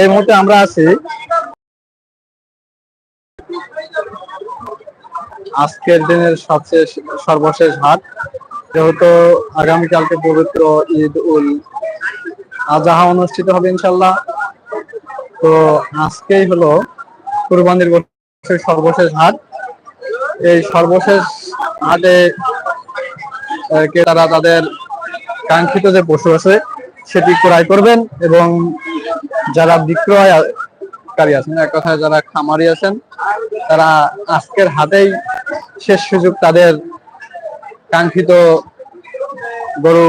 এই মুহূর্তে আমরা আছি। আজকের দিনের সবচেয়ে সর্বশেষ হাট, যেহেতু আগামীকালকে পবিত্র ঈদ উল আজহা অনুষ্ঠিত হবে ইনশাল্লাহ তো আজকেই হলো কুরবানির বছরের সর্বশেষ হাট। এই সর্বশেষ হাটে ক্রেতারা তাদের কাঙ্ক্ষিত যে পশু আছে, সেটি ক্রয় করবেন এবং যারা বিক্রয়কারী আছেন, এক কথায় যারা খামারি আছেন, তারা আজকের হাতেই শেষ সুযোগ তাদের কাঙ্ক্ষিত গরু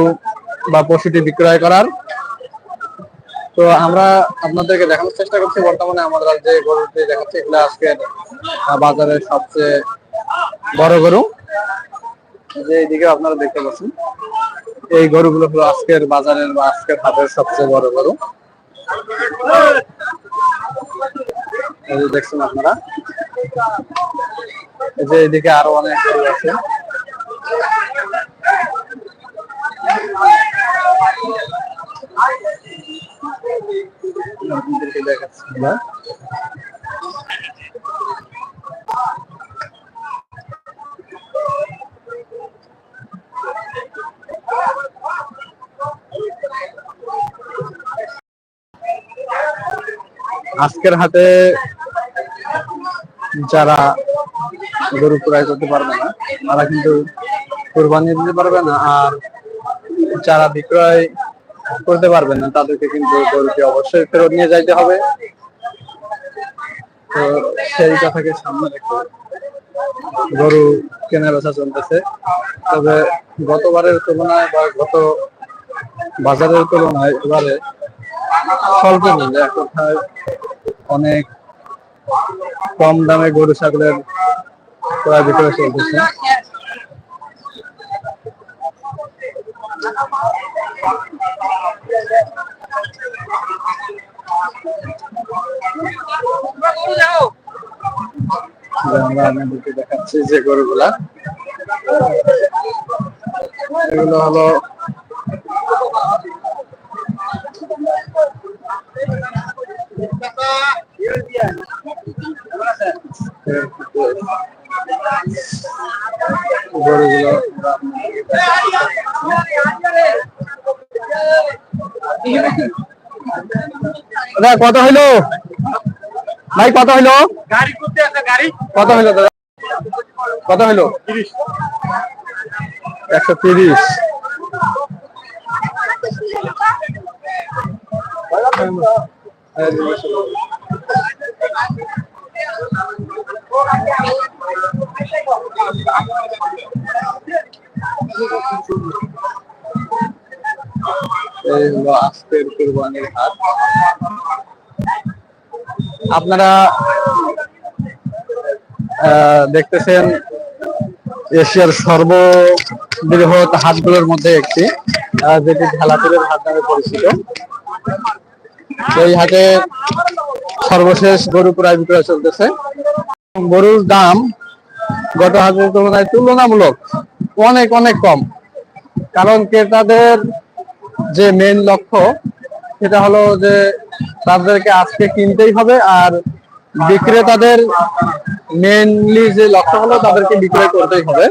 বা পশুটি বিক্রয় করার। তো আমরা আপনাদেরকে দেখানোর চেষ্টা করছি, বর্তমানে আমরা যে গরুটি দেখাচ্ছি, এগুলো আজকের বাজারের সবচেয়ে বড় গরু। যে এইদিকে আপনারা দেখতে পাচ্ছেন, এই গরুগুলো হলো আজকের বাজারের বা আজকের হাটের সবচেয়ে বড় গরু। দেখছেন আপনারা? যে এদিকে আরও অনেক গরু আছে। দেখাচ্ছি আজকের হাতে যারা গরু ক্রয় করতে পারবে না, তারা কিন্তু কোরবানি দিতে পারবে না, আর যারা বিক্রয় করতে পারবে না, তাদেরকে কিন্তু গরুকে অবশ্যই ফেরত নিয়ে যাইতে হবে। তো সেই কথাকে সামনে রেখে গরু কেনা বেচা চলতেছে। তবে গতবারের তুলনায় বা গত বাজারের তুলনায় এবারে স্বল্প মূল্যে, এক কথায় অনেক কম দামে গরু ছাগলের ক্রয় বিক্রয় চলতেছে। আমরা দেখাচ্ছি যে গরুগুলা। এগুলো হলো গরুগুলো দাদা কত হইল? ভাই কত হইল? গাড়ি করতে আছে গাড়ি। কত হইল দাদা? কত হইল? একশো তিরিশ। এই আপনারা দেখতেছেন এশিয়ার সর্ববৃহৎ হাটগুলোর মধ্যে একটি যেটি ঢালাপুরের হাট নামে পরিচিত। এই হাটে সর্বশেষ গরু ক্রয় বিক্রয় চলতেছে। গরুর দাম গত হাটের তুলনায় তুলনামূলক অনেক অনেক কম। কারণ ক্রেতাদের যে মেন লক্ষ্য, সেটা হলো যে তাদেরকে আজকে কিনতেই হবে আর বিক্রেতাদের মেনলি যে লক্ষ্য হলো তাদেরকে বিক্রয় করতেই হবে।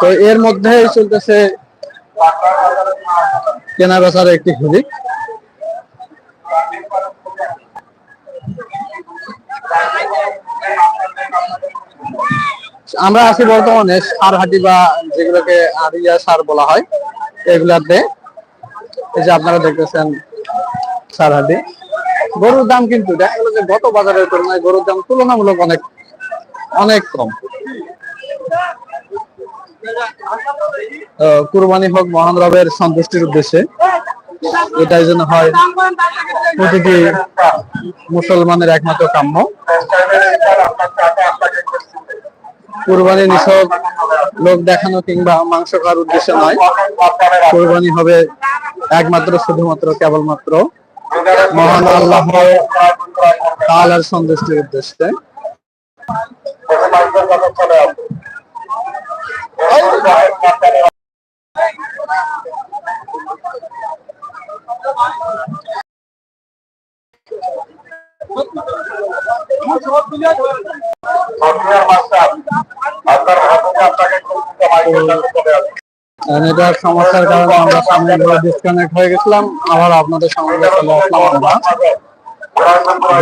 তো এর মধ্যে চলতেছে কেনা বেচার একটি হিদিক আমরা আছি বর্তমানে সার হাটি বা যেগুলোকে আরিয়া সার বলা হয়, এগুলাতে। এই যে আপনারা দেখতেছেন সার হাটি গরুর দাম কিন্তু দেখা গেল যে গত বাজারের তুলনায় গরুর দাম তুলনামূলক অনেক অনেক কম। কুরবানি হোক, মহান রবের সন্তুষ্টির উদ্দেশ্যে এটাই যেন হয় প্রতিটি মুসলমানের একমাত্র কাম্য। কোরবানি নিছক লোক দেখানো কিংবা মাংস খাওয়ার উদ্দেশ্য নয়। কোরবানি হবে একমাত্র, শুধুমাত্র, কেবলমাত্র মহান আল্লাহ তালার সন্তুষ্টির উদ্দেশ্যে। নেটওয়ার্ক সমস্যার কারণে আমরা সামনে ডিসকানেক্ট হয়ে গেছিলাম। আবার আপনাদের সঙ্গে চলে আসলাম আমরা।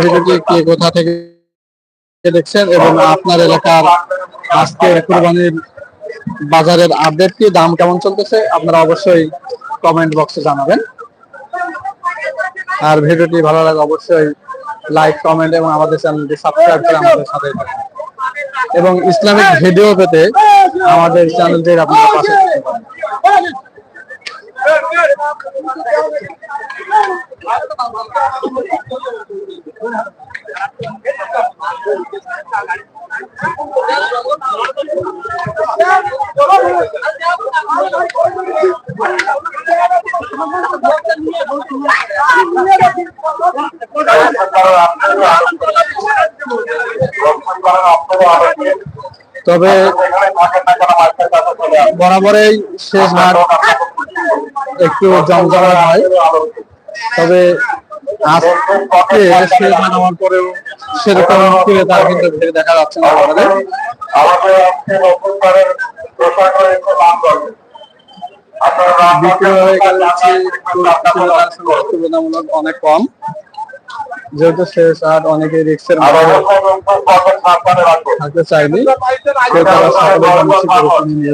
ভিডিওটি কে কোথা থেকে দেখছেন এবং আপনার এলাকার আজকে কুরবানির বাজারের আপডেট কি, দাম কেমন চলতেছে, আপনারা অবশ্যই কমেন্ট বক্সে জানাবেন। আর ভিডিওটি ভালো লাগে অবশ্যই লাইক কমেন্ট এবং আমাদের চ্যানেলটি সাবস্ক্রাইব করে আমাদের সাথে। এবং ইসলামিক ভিডিও পেতে আমাদের চ্যানেলটির আপনারা পাশে থাকতে তবে বরাবরই শেষ হাট একটু জমজমা হয়। তবে আজকে শেষ হাট হওয়ার পরেও সেরকম ক্রেতা কিন্তু ভিড় দেখা যাচ্ছে না আমাদের। অনেক কম। যেহেতু শেষ হাট অনেকে রিক্সের থাকতে চাইনি সকলে কমবেশি করে কিনে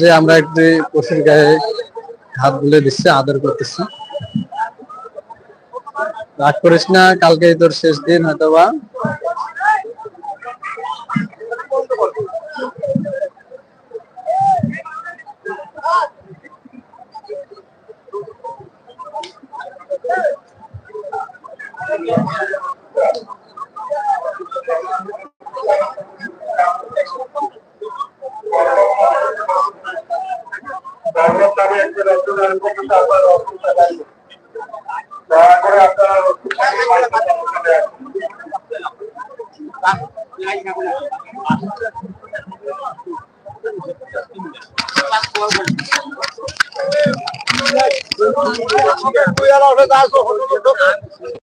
যে আমরা একটি পশুর গায়ে হাত বুলে দিচ্ছি, আদর করতেছি। রাগ করিস না, কালকেই তোর শেষ দিন হয়তো বা দয়া করে আপনারা দুই হাজার দশ